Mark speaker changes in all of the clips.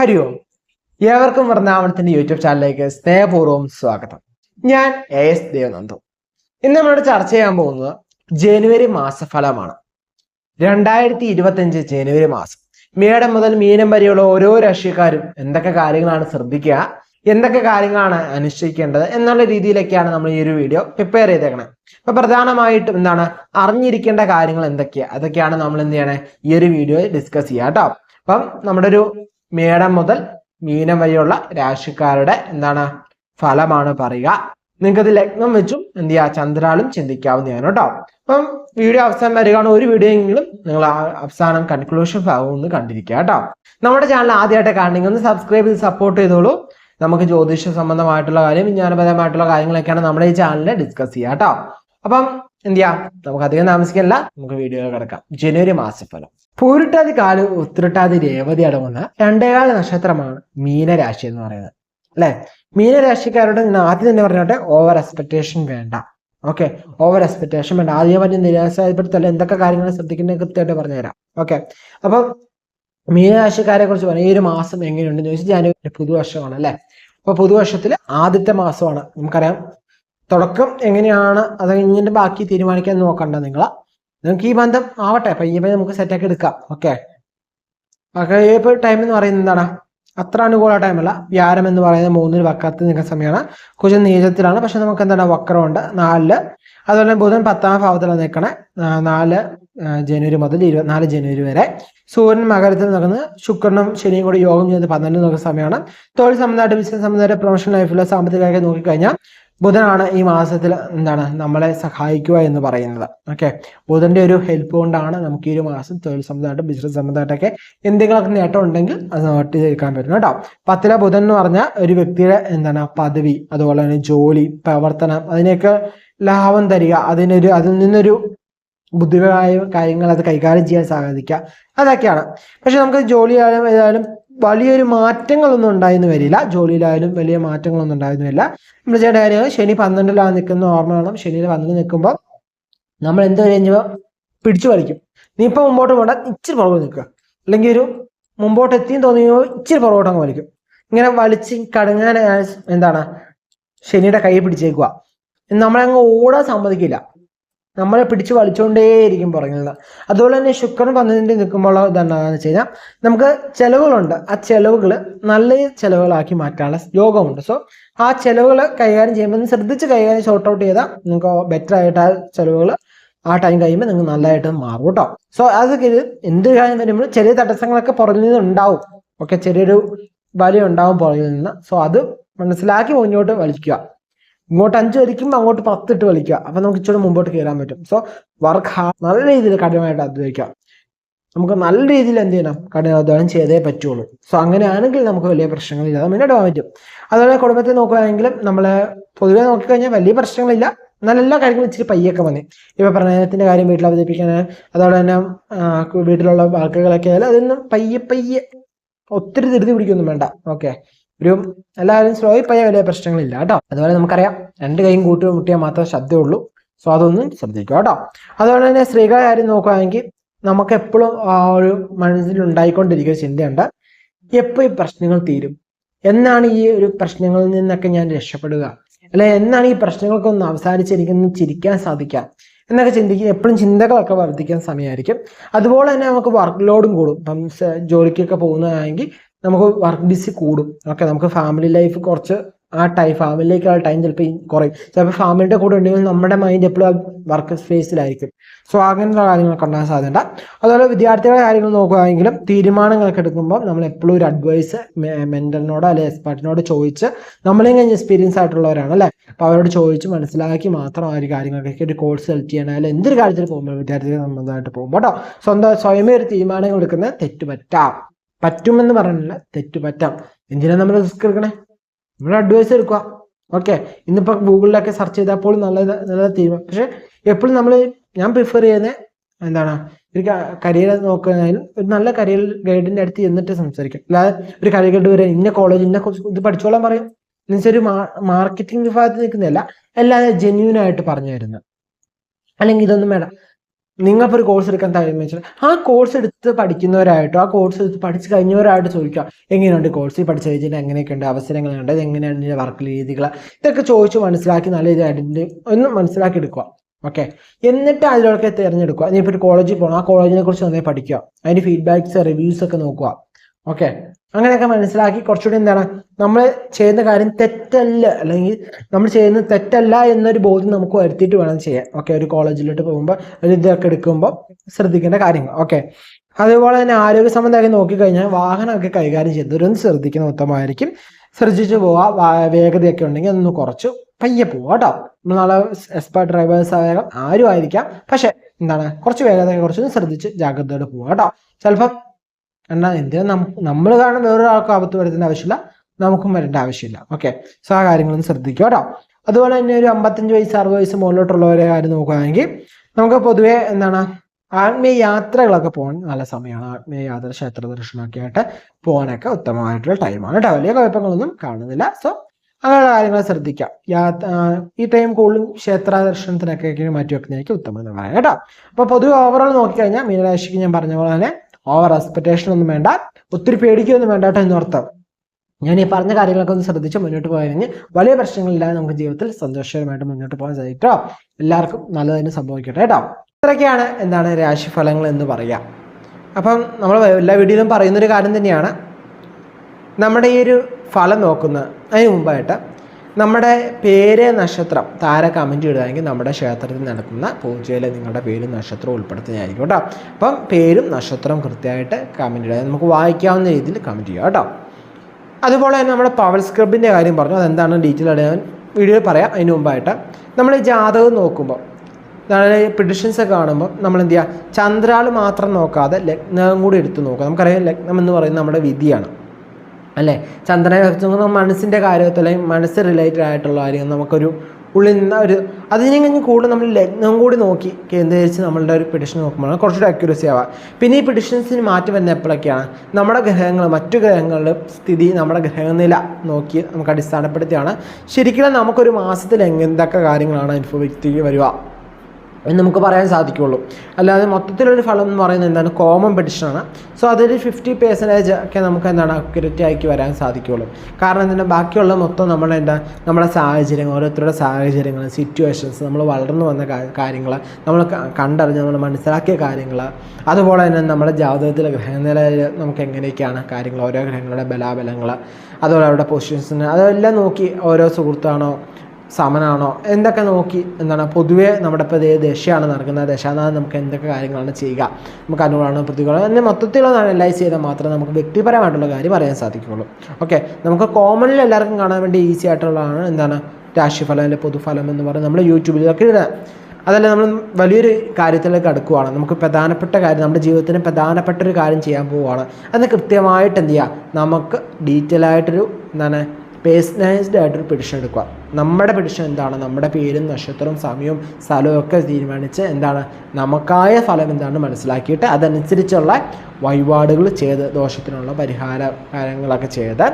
Speaker 1: ഹരി ഓം ഏവർക്കും വൃന്ദാവനത്തിന്റെ യൂട്യൂബ് ചാനലിലേക്ക് സ്നേഹപൂർവം സ്വാഗതം. ഞാൻ എ എസ് ദേവനന്ദു. ഇന്ന് നമ്മളോട് ചർച്ച ചെയ്യാൻ പോകുന്നത് ജനുവരി മാസഫലമാണ്. രണ്ടായിരത്തി ഇരുപത്തിയഞ്ച് ജനുവരി മാസം. മേടം മുതൽ മീനം വരെയുള്ള ഓരോ രാഷ്ട്രീയക്കാരും എന്തൊക്കെ കാര്യങ്ങളാണ് ശ്രദ്ധിക്കുക എന്തൊക്കെ കാര്യങ്ങളാണ് അനുഷ്ഠിക്കേണ്ടത് എന്നുള്ള രീതിയിലൊക്കെയാണ് നമ്മൾ ഈ ഒരു വീഡിയോ പ്രിപ്പയർ ചെയ്തേക്കണേ. അപ്പൊ പ്രധാനമായിട്ടും എന്താണ് അറിഞ്ഞിരിക്കേണ്ട കാര്യങ്ങൾ എന്തൊക്കെയാണ് അതൊക്കെയാണ് നമ്മൾ എന്ത് ചെയ്യണേ? ഈ ഒരു വീഡിയോ ഡിസ്കസ് ചെയ്യുക കേട്ടോ അപ്പം നമ്മുടെ ഒരു മേടം മുതൽ മീനം വരെയുള്ള രാശിക്കാരുടെ എന്താണ് ഫലമാണ് പറയുക. നിങ്ങൾക്ക് ഇത് ലഗ്നം വെച്ചും എന്ത് ചെയ്യുക? ചന്ദ്രാളും ചിന്തിക്കാവുന്നതാണ് കേട്ടോ. അപ്പം വീഡിയോ അവസാനം വരികയാണ്. ഒരു വീഡിയോ എങ്കിലും നിങ്ങൾ അവസാനം കൺക്ലൂഷൻ ഭാഗം കണ്ടിരിക്കുക കേട്ടോ. നമ്മുടെ ചാനൽ ആദ്യമായിട്ട് കാണണമെങ്കിൽ ഒന്ന് സബ്സ്ക്രൈബ് ചെയ്ത് സപ്പോർട്ട് ചെയ്തോളൂ. നമുക്ക് ജ്യോതിഷ സംബന്ധമായിട്ടുള്ള കാര്യം വിജ്ഞാനപരമായിട്ടുള്ള കാര്യങ്ങളൊക്കെയാണ് നമ്മുടെ ഈ ചാനലിൽ ഡിസ്കസ് ചെയ്യുക കേട്ടോ. അപ്പം എന്ത് ചെയ്യാം നമുക്ക് അധികം താമസിക്കല്ല നമുക്ക് വീഡിയോ കിടക്കാം. ജനുവരി മാസഫലം പൂരിട്ടാതി കാൽ ഉത്തിരിട്ടാതി രേവതി അടങ്ങുന്ന രണ്ടേകാല നക്ഷത്രമാണ് മീനരാശി എന്ന് പറയുന്നത്. അല്ലെ? മീനരാശിക്കാരോട് ഞാൻ ആദ്യം തന്നെ പറഞ്ഞോട്ടെ ഓവർ എക്സ്പെക്ടേഷൻ വേണ്ട. ഓക്കെ ഓവർ എക്സ്പെക്ടേഷൻ വേണ്ട. ആദ്യം പറഞ്ഞ് നിരാശപ്പെടുത്തല്ല എന്തൊക്കെ കാര്യങ്ങൾ ശ്രദ്ധിക്കുന്നത് കൃത്യമായിട്ട് പറഞ്ഞുതരാം. ഓക്കെ അപ്പം മീനരാശിക്കാരെ കുറിച്ച് പറയാം ഈ ഒരു മാസം എങ്ങനെയുണ്ടെന്ന് ചോദിച്ചാൽ ജാനുവരി പുതുവർഷമാണ് അല്ലെ? അപ്പൊ പുതുവർഷത്തിൽ ആദ്യത്തെ മാസമാണ്. നമുക്കറിയാം. തുടക്കം എങ്ങനെയാണ്? അത് ഇങ്ങനെ ബാക്കി തീരുമാനിക്കാൻ നോക്കണ്ട നിങ്ങൾ നിങ്ങൾക്ക് ഈ ബന്ധം ആവട്ടെ. പയ്യെ നമുക്ക് സെറ്റാക്കി എടുക്കാം. ഓക്കെ ഇപ്പോൾ ടൈം എന്ന് പറയുന്നത് എന്താണ്? അത്ര അനുകൂല ടൈമല്ല വ്യാരം എന്ന് പറയുന്നത് മൂന്നിൽ വക്കത്ത് നിൽക്കുന്ന സമയമാണ്. കുജൻ നീചത്തിലാണ്. പക്ഷെ നമുക്ക് എന്താണ്? വക്രമുണ്ട്. നാലിൽ. അതുപോലെ ബുധൻ പത്താം ഭാവത്തിലാണ് നിൽക്കണേ. നാല് ജനുവരി മുതൽ ഇരുപത്തിനാല് ജനുവരി വരെ. സൂര്യൻ മകരത്തിൽ നിൽക്കുന്നത് ശുക്രനും ശനിയും കൂടി യോഗം ചെയ്ത് പന്ത്രണ്ട് നോക്കുന്ന സമയമാണ്. തൊഴിൽ സംബന്ധമായിട്ട് ബിസിനസ് സംബന്ധമായിട്ട് പ്രൊഫഷണൽ ലൈഫിലോ സാമ്പത്തികമായിട്ട് നോക്കിക്കഴിഞ്ഞാൽ ബുധനാണ് ഈ മാസത്തിൽ എന്താണ് നമ്മളെ സഹായിക്കുക എന്ന് പറയുന്നത്. ഓക്കെ ബുധന്റെ ഒരു ഹെൽപ്പ് കൊണ്ടാണ് നമുക്ക് ഈ ഒരു മാസം തൊഴിൽ സംബന്ധമായിട്ട് ബിസിനസ് സംബന്ധമായിട്ടൊക്കെ എന്തെങ്കിലുമൊക്കെ നേട്ടം ഉണ്ടെങ്കിൽ അത് നോട്ട് ചെയ്തെടുക്കാൻ പറ്റും കേട്ടോ. പത്തിലെ ബുധൻ എന്ന് പറഞ്ഞാൽ ഒരു വ്യക്തിയുടെ എന്താണ് പദവി അതുപോലെ തന്നെ ജോലി പ്രവർത്തനം അതിനെയൊക്കെ ലാഭം തരിക അതിനൊരു അതിൽ നിന്നൊരു ബുദ്ധിപരമായ കാര്യങ്ങൾ അത് കൈകാര്യം ചെയ്യാൻ സാധിക്കുക. അതൊക്കെയാണ്. പക്ഷെ നമുക്ക് ജോലി ആയാലും ഏതായാലും വലിയൊരു മാറ്റങ്ങളൊന്നും ഉണ്ടായെന്ന് വരില്ല. ജോലിയിലായാലും വലിയ മാറ്റങ്ങളൊന്നും ഉണ്ടായെന്ന് വരില്ല. നമ്മൾ ചെയ്യേണ്ട കാര്യങ്ങൾ ശനി പന്ത്രണ്ടിലാണ് നിൽക്കുന്ന ഓർമ്മ വേണം. ശനിയിൽ പന്ത്രണ്ട് നിൽക്കുമ്പോൾ നമ്മൾ എന്ത് കഴിഞ്ഞപ്പോൾ പിടിച്ചു വലിക്കും. നീ ഇപ്പം മുമ്പോട്ട് പോകണ്ട ഇച്ചിരി പുറകോട്ട് നിൽക്കുക. അല്ലെങ്കിൽ ഒരു മുമ്പോട്ട് എത്തിയും തോന്നിയോ ഇച്ചിരി പുറകോട്ട് അങ്ങ് വലിക്കും. ഇങ്ങനെ വലിച്ച് കടങ്ങാൻ എന്താണ്? ശനിയുടെ കൈ പിടിച്ചേക്കുക. നമ്മളെ അങ്ങ് ഓടാൻ സമ്മതിക്കില്ല. നമ്മളെ പിടിച്ച് വലിച്ചുകൊണ്ടേയിരിക്കും പറയുന്നത്. അതുപോലെ തന്നെ ശുക്രൻ പന്ത്രണ്ടിൽ നിൽക്കുമ്പോൾ ഇതെന്താണെന്ന് വെച്ച് കഴിഞ്ഞാൽ നമുക്ക് ചിലവുകളുണ്ട്. ആ ചെലവുകൾ നല്ല ചിലവുകളാക്കി മാറ്റാനുള്ള യോഗമുണ്ട്. സോ ആ ചെലവുകൾ കൈകാര്യം ചെയ്യുമ്പോൾ ശ്രദ്ധിച്ച് കൈകാര്യം ഷോർട്ട് ഔട്ട് ചെയ്താൽ നിങ്ങൾക്ക് ബെറ്റർ ആയിട്ട് ആ ചെലവുകൾ ആ ടൈം കഴിയുമ്പോൾ നിങ്ങൾക്ക് നല്ലതായിട്ട് മാറും കേട്ടോ. സോ അതൊക്കെ ഇത് എന്ത് കാര്യം വരുമ്പോൾ ചെറിയ തടസ്സങ്ങളൊക്കെ പുറകിൽ നിന്ന് ഉണ്ടാവും. ഓക്കെ ചെറിയൊരു വലിയ ഉണ്ടാവും പുറകിൽ നിന്ന്. സോ അത് മനസ്സിലാക്കി മുന്നോട്ട് വലിക്കുക. ഇങ്ങോട്ട് അഞ്ച് വലിക്കുമ്പോൾ അങ്ങോട്ട് പത്തിട്ട് വലിക്കുക അപ്പൊ നമുക്ക് ഇച്ചിരി മുമ്പോട്ട് കയറാൻ പറ്റും. സോ വർക്ക് നല്ല രീതിയിൽ കഠിനമായിട്ട് അധ്വാനിക്കാം. നമുക്ക് നല്ല രീതിയിൽ എന്ത് ചെയ്യണം? കഠിനാധ്വാനം ചെയ്തേ പറ്റുള്ളൂ. സോ അങ്ങനെയാണെങ്കിൽ നമുക്ക് വലിയ പ്രശ്നങ്ങളില്ലാതെ മുന്നോട്ട് പോകാൻ പറ്റും. അതുപോലെ കുടുംബത്തെ നോക്കുകയാണെങ്കിലും നമ്മളെ പൊതുവെ നോക്കിക്കഴിഞ്ഞാൽ വലിയ പ്രശ്നങ്ങളില്ല. എന്നാൽ എല്ലാ കാര്യങ്ങളും ഇച്ചിരി പയ്യൊക്കെ മതി. ഇപ്പൊ പ്രണയത്തിന്റെ കാര്യം വീട്ടിൽ അവതരിപ്പിക്കാൻ അതുപോലെ തന്നെ വീട്ടിലുള്ള വാക്കുകളൊക്കെ ആയാലും അതൊന്നും പയ്യെ പയ്യെ ഒത്തിരി ധൃതി പിടിക്കൊന്നും വേണ്ട. ഓക്കെ ഒരു എല്ലാവരും സ്ലോയിൽ പോയാൽ വലിയ പ്രശ്നങ്ങളില്ല കേട്ടോ. അതുപോലെ നമുക്കറിയാം രണ്ട് കൈയും കൂട്ടി മുട്ടിയാൽ മാത്രമേ ശബ്ദമുള്ളൂ സോ അതൊന്നും ശ്രദ്ധിക്കുക കേട്ടോ. അതുപോലെ തന്നെ സ്ത്രീകളെ കാര്യം നോക്കുകയാണെങ്കിൽ നമുക്ക് എപ്പോഴും ആ ഒരു മനസ്സിൽ ഉണ്ടായിക്കൊണ്ടിരിക്കുന്ന ചിന്തയുണ്ട്. എപ്പോൾ ഈ പ്രശ്നങ്ങൾ തീരും? എന്നാണ് ഈ ഒരു പ്രശ്നങ്ങളിൽ നിന്നൊക്കെ ഞാൻ രക്ഷപ്പെടുക? അല്ലെ എന്നാണ് ഈ പ്രശ്നങ്ങളൊക്കെ ഒന്ന് അവസാനിച്ച് എനിക്കൊന്ന് ചിരിക്കാൻ സാധിക്കാം എന്നൊക്കെ ചിന്തിക്കുക എപ്പോഴും ചിന്തകളൊക്കെ വർദ്ധിക്കാൻ സമയമായിരിക്കും. അതുപോലെ തന്നെ നമുക്ക് വർക്ക് ലോഡും കൂടും. ഇപ്പം ജോലിക്കൊക്കെ പോകുന്നതാണെങ്കിൽ നമുക്ക് വർക്ക് ബിസി കൂടും. ഓക്കെ നമുക്ക് ഫാമിലി ലൈഫ് കുറച്ച് ആ ടൈം ഫാമിലിയിലേക്കുള്ള ടൈം ചിലപ്പോൾ കുറയും. ചിലപ്പോൾ ഫാമിലിയുടെ കൂടെ ഉണ്ടെങ്കിൽ നമ്മുടെ മൈൻഡ് എപ്പോഴും ആ വർക്ക് സ്പേസിലായിരിക്കും സോ അങ്ങനെയുള്ള കാര്യങ്ങളൊക്കെ ഉണ്ടാകാൻ സാധ്യത അതുപോലെ വിദ്യാർത്ഥികളുടെ കാര്യങ്ങൾ നോക്കുകയാണെങ്കിലും തീരുമാനങ്ങളൊക്കെ എടുക്കുമ്പോൾ നമ്മൾ എപ്പോഴും ഒരു അഡ്വൈസ് മെന്റലിനോട് അല്ലെങ്കിൽ എക്സ്പെർട്ടിനോട് ചോദിച്ച് നമ്മളെയും കഴിഞ്ഞ് എക്സ്പീരിയൻസ് ആയിട്ടുള്ളവരാണ് അല്ലേ? അപ്പോൾ അവരോട് ചോദിച്ച് മനസ്സിലാക്കി മാത്രം ആ ഒരു കാര്യങ്ങൾക്കൊക്കെ ഒരു കോഴ്സ് സെലക്ട് ചെയ്യണം അല്ലെങ്കിൽ എന്തൊരു കാര്യത്തിൽ പോകുമ്പോൾ വിദ്യാർത്ഥികൾ സംബന്ധമായിട്ട് പോകുമ്പോൾ കേട്ടോ? സ്വന്തം സ്വയമേ ഒരു തീരുമാനങ്ങൾ എടുക്കുന്നത് തെറ്റുപറ്റാം. പറ്റുമെന്ന് പറഞ്ഞില്ല തെറ്റുപറ്റാം. എന്തിനാണ് നമ്മൾ റിസ്ക് എടുക്കണേ? നമ്മൾ അഡ്വൈസ് എടുക്കുക. ഓക്കെ ഇന്നിപ്പോൾ ഗൂഗിളിലൊക്കെ സെർച്ച് ചെയ്തപ്പോൾ നല്ല നല്ല തീരുമാനം. പക്ഷെ എപ്പോഴും നമ്മൾ ഞാൻ പ്രിഫർ ചെയ്യുന്ന എന്താണ്? ഒരു കരിയർ നോക്കുന്നതിനും ഒരു നല്ല കരിയർ ഗൈഡിന്റെ അടുത്ത് എന്നിട്ട് സംസാരിക്കും. അല്ലാതെ ഒരു കരിയർ ഗൈഡ് വരെ ഇന്ന കോളേജ് ഇന്ന ഇത് പഠിച്ചോളാൻ പറയും. എന്നുവെച്ചാൽ ഒരു മാർക്കറ്റിംഗ് വിഭാഗത്തിൽ നിൽക്കുന്നതല്ല അല്ലാതെ ജെന്യൂൻ ആയിട്ട് പറഞ്ഞു തരുന്നത്. അല്ലെങ്കിൽ ഇതൊന്നും വേണ്ട. നിങ്ങളിപ്പോൾ ഒരു കോഴ്സ് എടുക്കാൻ താല്പര്യം ആ കോഴ്സ് എടുത്ത് പഠിക്കുന്നവരായിട്ടോ ആ കോഴ്സ് എടുത്ത് പഠിച്ച് കഴിഞ്ഞവരായിട്ട് ചോദിക്കുക എങ്ങനെയുണ്ട് കോഴ്സ് പഠിച്ചു കഴിഞ്ഞിട്ട് എങ്ങനെയൊക്കെയുണ്ട് അവസരങ്ങളുണ്ട്? എങ്ങനെയാണ് ഇതിന്റെ വർക്ക് രീതികൾ ഇതൊക്കെ ചോദിച്ച് മനസ്സിലാക്കി നല്ല ഇതായിട്ട് ഒന്ന് മനസ്സിലാക്കി എടുക്കുക ഓക്കെ എന്നിട്ട് അതിലൊക്കെ തിരഞ്ഞെടുക്കുക. ഇനിയിപ്പോൾ ഒരു കോളേജിൽ പോകണം ആ കോളേജിനെ കുറിച്ച് നന്നായി പഠിക്കുക. അതിന്റെ ഫീഡ്ബാക്ക്സ് റിവ്യൂസ് ഒക്കെ നോക്കുക. ഓക്കെ അങ്ങനെയൊക്കെ മനസ്സിലാക്കി കുറച്ചുകൂടി എന്താണ്? നമ്മൾ ചെയ്യുന്ന കാര്യം തെറ്റല്ല. അല്ലെങ്കിൽ നമ്മൾ ചെയ്യുന്നത് തെറ്റല്ല എന്നൊരു ബോധ്യം നമുക്ക് വരുത്തിയിട്ട് വേണം ചെയ്യാൻ. ഓക്കെ ഒരു കോളേജിലോട്ട് പോകുമ്പോൾ ഒരു ഇതൊക്കെ എടുക്കുമ്പോൾ ശ്രദ്ധിക്കേണ്ട കാര്യങ്ങൾ. ഓക്കെ അതുപോലെ തന്നെ ആരോഗ്യ സംബന്ധമായി നോക്കിക്കഴിഞ്ഞാൽ വാഹനമൊക്കെ കൈകാര്യം ചെയ്തവരൊന്ന് ശ്രദ്ധിക്കുന്ന ഉത്തമമായിരിക്കും. ശ്രദ്ധിച്ചു പോവുക വാ- വേഗതയൊക്കെ ഉണ്ടെങ്കിൽ ഒന്ന് കുറച്ചു പയ്യെ പോവുക കേട്ടോ നാളെ എക്സ്പേർട്ട് ഡ്രൈവേഴ്സ് ആയാലും ആരും ആയിരിക്കാം പക്ഷെ എന്താണ്? കുറച്ച് വേഗതയൊക്കെ കുറച്ചൊന്ന് ശ്രദ്ധിച്ച് ജാഗ്രതയോടെ പോവുക കേട്ടോ ചിലപ്പം എന്നാ എന്തിനാ നമ്മൾ കാരണം വേറൊരാൾക്ക് ആപത്ത് വരുത്തേണ്ട ആവശ്യമില്ല നമുക്കും വരേണ്ട ആവശ്യമില്ല. ഓക്കെ സോ ആ കാര്യങ്ങളൊന്ന് ശ്രദ്ധിക്കുക കേട്ടോ. അതുപോലെ തന്നെ ഒരു അമ്പത്തഞ്ച് വയസ്സ് അറുപത് വയസ്സ് മുകളിലോട്ടുള്ളവരെ കാര്യം നോക്കുകയാണെങ്കിൽ നമുക്ക് പൊതുവേ എന്താണ് ആത്മീയ യാത്രകളൊക്കെ പോകാൻ നല്ല സമയമാണ്. ആത്മീയ യാത്ര ക്ഷേത്ര ദർശനമൊക്കെ ആയിട്ട് പോകാനൊക്കെ ഉത്തമമായിട്ടുള്ള ടൈമാണ് കേട്ടോ. വലിയ കുഴപ്പങ്ങളൊന്നും കാണുന്നില്ല. സോ അങ്ങനെയുള്ള കാര്യങ്ങൾ ശ്രദ്ധിക്കാം യാത്ര ഈ ടൈം കൂടുതലും ക്ഷേത്ര ദർശനത്തിനൊക്കെ മാറ്റി വെക്കുന്നതായിരിക്കും ഉത്തമം എന്ന് പറയാം കേട്ടോ. അപ്പൊ പൊതുവെ ഓവറോൾ നോക്കിക്കഴിഞ്ഞാൽ മീനരാശിക്ക് ഞാൻ പറഞ്ഞ പോലെ തന്നെ ഓവർ എക്സ്പെക്ടേഷൻ ഒന്നും വേണ്ട. ഒത്തിരി പേടിക്കൊന്നും വേണ്ട കേട്ടോ എന്നർത്ഥം ഞാൻ ഈ പറഞ്ഞ കാര്യങ്ങളൊക്കെ ഒന്ന് ശ്രദ്ധിച്ച് മുന്നോട്ട് പോയെങ്കിൽ വലിയ പ്രശ്നങ്ങളില്ലാതെ നമുക്ക് ജീവിതത്തിൽ സന്തോഷകരമായിട്ട് മുന്നോട്ട് പോകാൻ സാധിക്കട്ടോ എല്ലാവർക്കും നല്ലതിന് സംഭവിക്കട്ടെ കേട്ടോ. ഇത്രയൊക്കെയാണ് എന്താണ് രാശിഫലങ്ങൾ എന്ന് പറയാം. അപ്പം നമ്മൾ എല്ലാ വീഡിയോയിലും പറയുന്നൊരു കാര്യം തന്നെയാണ്. നമ്മുടെ ഈ ഒരു ഫലം നോക്കുന്നത് അതിന് മുമ്പായിട്ട് നമ്മുടെ പേര് നക്ഷത്രം താര കമന്റ് ഇടുകയാണെങ്കിൽ നമ്മുടെ ക്ഷേത്രത്തിൽ നടക്കുന്ന പൂജയിൽ നിങ്ങളുടെ പേരും നക്ഷത്രവും ഉൾപ്പെടുത്തുന്നതായിരിക്കും കേട്ടോ. അപ്പം പേരും നക്ഷത്രവും കൃത്യമായിട്ട് കമന്റ് ഇടുക. നമുക്ക് വായിക്കാവുന്ന രീതിയിൽ കമന്റ് ചെയ്യുക കേട്ടോ. അതുപോലെ തന്നെ നമ്മുടെ പവർ സ്ക്രബിന്റെ കാര്യം പറഞ്ഞു. അതെന്താണ് ഡീറ്റെയിൽ ആയിട്ട് ഞാൻ വീഡിയോയിൽ പറയാം. അതിന് മുമ്പായിട്ട് നമ്മൾ ഈ ജാതകം നോക്കുമ്പോൾ പ്രിഡിഷൻസ് ഒക്കെ കാണുമ്പോൾ നമ്മൾ എന്ത് ചെയ്യുക? ചന്ദ്രാൾ മാത്രം നോക്കാതെ ലഗ്നം കൂടി എടുത്ത് നോക്കുക. നമുക്കറിയാം ലഗ്നം എന്ന് പറയുന്നത് നമ്മുടെ വിധിയാണ്. അല്ലേ? ചന്ദ്രനെ വെച്ച് മനസ്സിന്റെ കാര്യത്തിൽ അല്ലെങ്കിൽ മനസ്സ് റിലേറ്റഡ് ആയിട്ടുള്ള കാര്യം നമുക്കൊരു ഉള്ളിൽ നിന്ന് ഒരു അതിനെ കഴിഞ്ഞ് കൂടുതൽ നമ്മൾ ലഗ്നം കൂടി നോക്കി കേന്ദ്രീകരിച്ച് നമ്മളുടെ ഒരു പിഡിഷൻ നോക്കുമ്പോൾ കുറച്ചുകൂടി അക്യൂറസി ആവാം. പിന്നെ ഈ പിഡിഷൻസിന് മാറ്റി വരുന്ന എപ്പോഴൊക്കെയാണ്? നമ്മുടെ ഗ്രഹങ്ങൾ മറ്റു ഗ്രഹങ്ങളുടെ സ്ഥിതി നമ്മുടെ ഗ്രഹനില നോക്കി നമുക്ക് അടിസ്ഥാനപ്പെടുത്തിയാണ്. ശരിക്കും നമുക്കൊരു മാസത്തിൽ എന്തൊക്കെ കാര്യങ്ങളാണ് അനുഭവിക്കുക വരിക? എന്ന് നമുക്ക് പറയാൻ സാധിക്കുള്ളൂ. അല്ലാതെ മൊത്തത്തിലൊരു ഫലം എന്ന് പറയുന്നത് എന്താണ്? കോമൺ പെഡിഷനാണ് സോ അതൊരു ഫിഫ്റ്റി പെർസെന്റേജ് ഒക്കെ നമുക്ക് എന്താണ്? അക്യുറേറ്റ് ആക്കി വരാൻ സാധിക്കുള്ളൂ. കാരണം എന്താണ്? ബാക്കിയുള്ള മൊത്തം നമ്മുടെ എന്താ? നമ്മുടെ സാഹചര്യങ്ങൾ ഓരോരുത്തരുടെ സാഹചര്യങ്ങൾ സിറ്റുവേഷൻസ് നമ്മൾ വളർന്നു വന്ന കാര്യങ്ങൾ നമ്മൾ കണ്ടറിഞ്ഞ് നമ്മൾ മനസ്സിലാക്കിയ കാര്യങ്ങൾ അതുപോലെ തന്നെ നമ്മുടെ ജാതകത്തിലെ ഗ്രഹനിലയിൽ നമുക്ക് എങ്ങനെയൊക്കെയാണ് കാര്യങ്ങൾ ഓരോ ഗ്രഹങ്ങളുടെ ബലാബലങ്ങൾ അതുപോലെ അവരുടെ പൊസിഷൻസിന് അതെല്ലാം നോക്കി ഓരോ സുഹൃത്താണോ സമനാണോ? എന്തൊക്കെ നോക്കി എന്താണ്? പൊതുവേ നമ്മുടെ ഇപ്പോൾ ഏത് ദശയാണ് നടക്കുന്നത്. ദശാനാഥം നമുക്ക് എന്തൊക്കെ കാര്യങ്ങളാണ് ചെയ്യുക? നമുക്ക് അനുകൂലമാണ് പ്രതികൂലം എന്നെ മൊത്തത്തിലുള്ള അനലൈസ് ചെയ്താൽ മാത്രമേ നമുക്ക് വ്യക്തിപരമായിട്ടുള്ള കാര്യം അറിയാൻ സാധിക്കുകയുള്ളൂ. ഓക്കെ നമുക്ക് കോമണിൽ എല്ലാവർക്കും കാണാൻ വേണ്ടി ഈസി ആയിട്ടുള്ളതാണ് എന്താണ്? രാശിഫലം അല്ലെങ്കിൽ പൊതുഫലം എന്ന് പറയുന്നത് നമ്മൾ യൂട്യൂബിലൊക്കെ ഇടുക. അതല്ല നമ്മൾ വലിയൊരു കാര്യത്തിലേക്ക് അടുക്കുവാണ്. നമുക്ക് പ്രധാനപ്പെട്ട കാര്യം നമ്മുടെ ജീവിതത്തിന് പ്രധാനപ്പെട്ട ഒരു കാര്യം ചെയ്യാൻ പോവുകയാണ്. അത് കൃത്യമായിട്ട് എന്ത് ചെയ്യുക? നമുക്ക് ഡീറ്റെയിൽ ആയിട്ടൊരു എന്താണ് പേഴ്സണലൈസ്ഡ് ആയിട്ടൊരു പെഡിഷൻ എടുക്കുക. നമ്മുടെ പെഡിഷൻ എന്താണ്? നമ്മുടെ പേരും നക്ഷത്രവും സമയവും സ്ഥലവും ഒക്കെ തീരുമാനിച്ച് എന്താണ്? നമുക്കായ ഫലം എന്താണ് മനസ്സിലാക്കിയിട്ട് അതനുസരിച്ചുള്ള വഴിപാടുകൾ ചെയ്ത് ദോഷത്തിനുള്ള പരിഹാര കാര്യങ്ങളൊക്കെ ചെയ്ത്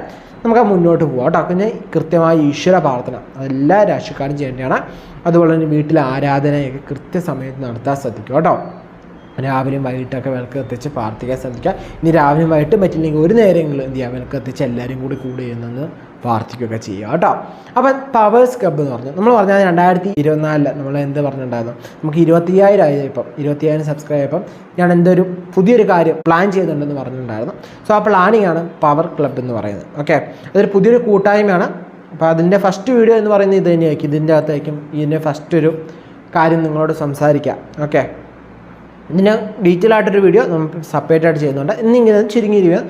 Speaker 1: നമുക്ക് മുന്നോട്ട് പോകാം കേട്ടോ. പിന്നെ കൃത്യമായ ഈശ്വര പ്രാർത്ഥന അതെല്ലാ രാശിക്കാരും ചെയ്യേണ്ടതാണ്. അതുപോലെ തന്നെ വീട്ടിലെ ആരാധനയൊക്കെ കൃത്യസമയത്ത് നടത്താൻ ശ്രദ്ധിക്കുക കേട്ടോ. രാവിലെയും വൈകിട്ടൊക്കെ വിളക്ക് കത്തിച്ച് പ്രാർത്ഥിക്കാൻ ശ്രദ്ധിക്കുക. ഇനി രാവിലെയും വൈകിട്ടും പറ്റില്ലെങ്കിൽ ഒരു നേരമെങ്കിലും എന്ത് ചെയ്യുക വിളക്ക് കത്തിച്ച് എല്ലാവരും കൂടി കൂടി ചെയ്യുന്നത് പ്രാർത്ഥിക്കുകയൊക്കെ ചെയ്യുക കേട്ടോ. അപ്പം പവേഴ്സ് ക്ലബ്ബ് എന്ന് പറഞ്ഞു. നമ്മൾ പറഞ്ഞാൽ രണ്ടായിരത്തി ഇരുപത്തിനാലിൽ നമ്മൾ എന്ത് പറഞ്ഞിട്ടുണ്ടായിരുന്നു? നമുക്ക് ഇരുപത്തിയായിരം ആയി ഇപ്പം. ഇരുപത്തിയ്യായിരം സബ്സ്ക്രൈബ് ആയപ്പം ഞാൻ എന്തൊരു പുതിയൊരു കാര്യം പ്ലാൻ ചെയ്തിട്ടുണ്ടെന്ന് പറഞ്ഞിട്ടുണ്ടായിരുന്നു. സോ ആ പ്ലാനിങ് ആണ് പവർ ക്ലബ്ബ് എന്ന് പറയുന്നത്. ഓക്കെ അതൊരു പുതിയൊരു കൂട്ടായ്മയാണ്. അപ്പോൾ അതിന്റെ ഫസ്റ്റ് വീഡിയോ എന്ന് പറയുന്നത് ഇത് തന്നെയായിരിക്കും. ഇതിന്റെ അകത്തായിരിക്കും ഇതിന്റെ ഫസ്റ്റ് ഒരു കാര്യം നിങ്ങളോട് സംസാരിക്കാം ഓക്കെ ഇതിന് ഡീറ്റെയിൽ ആയിട്ടൊരു വീഡിയോ നമ്മൾ സെപ്പറേറ്റ് ആയിട്ട് ചെയ്യുന്നുണ്ട്. ഇന്നിങ്ങനെ ചുരുങ്ങിയിരിക്കുക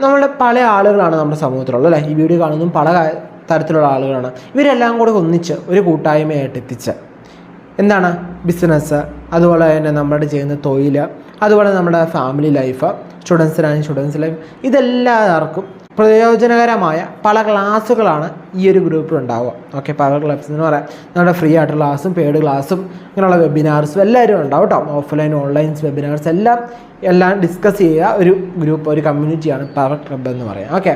Speaker 1: നമ്മുടെ പല ആളുകളാണ് നമ്മുടെ സമൂഹത്തിലുള്ളത് അല്ലേ? ഈ വീഡിയോ കാണുന്നതും പല തരത്തിലുള്ള ആളുകളാണ്. ഇവരെല്ലാം കൂടെ ഒന്നിച്ച് ഒരു കൂട്ടായ്മയായിട്ട് എത്തിച്ച് എന്താണ്? ബിസിനസ് അതുപോലെ തന്നെ നമ്മുടെ ചെയ്യുന്ന തൊഴിൽ അതുപോലെ നമ്മുടെ ഫാമിലി ലൈഫ് സ്റ്റുഡൻസിനാണെങ്കിൽ സ്റ്റുഡൻസ് ലൈഫ് ഇതെല്ലാവർക്കും പ്രയോജനകരമായ പല ക്ലാസ്സുകളാണ് ഈ ഒരു ഗ്രൂപ്പിൽ ഉണ്ടാവുക. ഓക്കെ പല ക്ലാസ് എന്ന് പറയാം. നമ്മുടെ ഫ്രീ ആയിട്ടുള്ള ക്ലാസ്സും പെയ്ഡ് ക്ലാസ്സും ഇങ്ങനെയുള്ള വെബിനാർസും എല്ലാവരും ഉണ്ടാവും കേട്ടോ. ഓഫ്ലൈൻ ഓൺലൈൻ വെബിനാർസ് എല്ലാം എല്ലാം ഡിസ്കസ് ചെയ്യുക. ഒരു ഗ്രൂപ്പ് ഒരു കമ്മ്യൂണിറ്റിയാണ് പവർ ക്ലബ് എന്ന് പറയാം. ഓക്കെ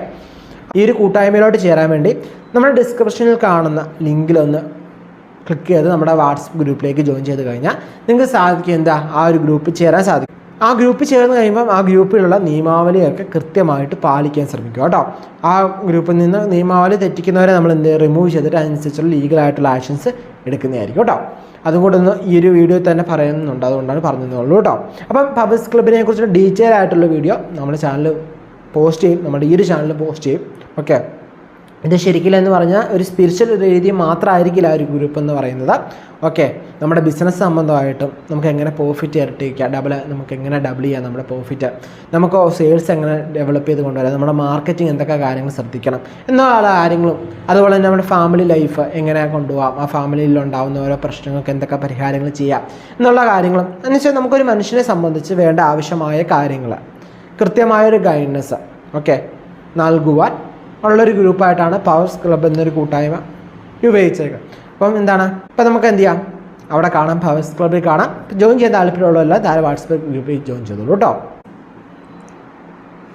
Speaker 1: ഈ ഒരു കൂട്ടായ്മയിലോട്ട് ചേരാൻ വേണ്ടി നമ്മുടെ ഡിസ്ക്രിപ്ഷനിൽ കാണുന്ന ലിങ്കിലൊന്ന് ക്ലിക്ക് ചെയ്ത് നമ്മുടെ വാട്സപ്പ് ഗ്രൂപ്പിലേക്ക് ജോയിൻ ചെയ്ത് കഴിഞ്ഞാൽ നിങ്ങൾക്ക് സാധിക്കും എന്താ? ആ ഒരു ഗ്രൂപ്പിൽ ചേരാൻ സാധിക്കും. ആ ഗ്രൂപ്പ് ചേർന്ന് കഴിയുമ്പം ആ ഗ്രൂപ്പിലുള്ള നിയമാവലിയൊക്കെ കൃത്യമായിട്ട് പാലിക്കാൻ ശ്രമിക്കുക കേട്ടോ. ആ ഗ്രൂപ്പിൽ നിന്ന് നിയമാവലി തെറ്റിക്കുന്നവരെ നമ്മൾ എന്ത് റിമൂവ് ചെയ്തിട്ട് അതിനനുസരിച്ചുള്ള ലീഗലായിട്ടുള്ള ആക്ഷൻസ് എടുക്കുന്നതായിരിക്കും കേട്ടോ. അതുകൊണ്ടൊന്ന് ഈ ഒരു വീഡിയോ തന്നെ പറയുന്നുണ്ട്. അതുകൊണ്ടാണ് പറഞ്ഞതെന്നുള്ളൂ കേട്ടോ. അപ്പം പബ്ലിക്സ് ക്ലബിനെ കുറിച്ചുള്ള ഡീറ്റെയിൽ ആയിട്ടുള്ള വീഡിയോ നമ്മുടെ ചാനൽ പോസ്റ്റ് ചെയ്യും. നമ്മുടെ ഈ ഒരു ചാനൽ പോസ്റ്റ് ചെയ്യും. ഓക്കെ ഇത് ശരിക്കില്ല എന്ന് പറഞ്ഞാൽ ഒരു സ്പിരിച്വൽ രീതി മാത്രമായിരിക്കില്ല ആ ഒരു ഗ്രൂപ്പ് എന്ന് പറയുന്നത്. ഓക്കെ നമ്മുടെ ബിസിനസ് സംബന്ധമായിട്ടും നമുക്ക് എങ്ങനെ പ്രോഫിറ്റ് ഇരട്ടിക്കാം ഡബിൾ നമുക്ക് എങ്ങനെ ഡബിൾ ചെയ്യാം നമ്മുടെ പ്രോഫിറ്റ് നമുക്ക് സെയിൽസ് എങ്ങനെ ഡെവലപ്പ് ചെയ്ത് കൊണ്ടുവരാം? നമ്മുടെ മാർക്കറ്റിംഗ് എന്തൊക്കെ കാര്യങ്ങൾ ശ്രദ്ധിക്കണം? എന്നുള്ള കാര്യങ്ങളും അതുപോലെ തന്നെ നമ്മുടെ ഫാമിലി ലൈഫ് എങ്ങനെ കൊണ്ടുപോകാം ആ ഫാമിലിയിൽ ഉണ്ടാകുന്ന ഓരോ പ്രശ്നങ്ങൾക്ക് എന്തൊക്കെ പരിഹാരങ്ങൾ ചെയ്യാം? എന്നുള്ള കാര്യങ്ങളും. എന്ന് വെച്ചാൽ നമുക്കൊരു മനുഷ്യനെ സംബന്ധിച്ച് വേണ്ട ആവശ്യമായ കാര്യങ്ങൾ കൃത്യമായൊരു ഗൈഡൻസ് ഓക്കെ നൽകുവാൻ ഉള്ളൊരു ഗ്രൂപ്പായിട്ടാണ് പവേഴ്സ് ക്ലബ്ബ് എന്നൊരു കൂട്ടായ്മ രൂപീകരിച്ചേക്കുന്നത് അപ്പം എന്താണ്? ഇപ്പം നമുക്ക് എന്ത് ചെയ്യാം? അവിടെ കാണാം പവേഴ്സ് ക്ലബ്ബിൽ കാണാം. ജോയിൻ ചെയ്യാൻ താല്പര്യമുള്ളവരല്ല താരം വാട്സപ്പ് ഗ്രൂപ്പിൽ ജോയിൻ ചെയ്തോളൂ കേട്ടോ.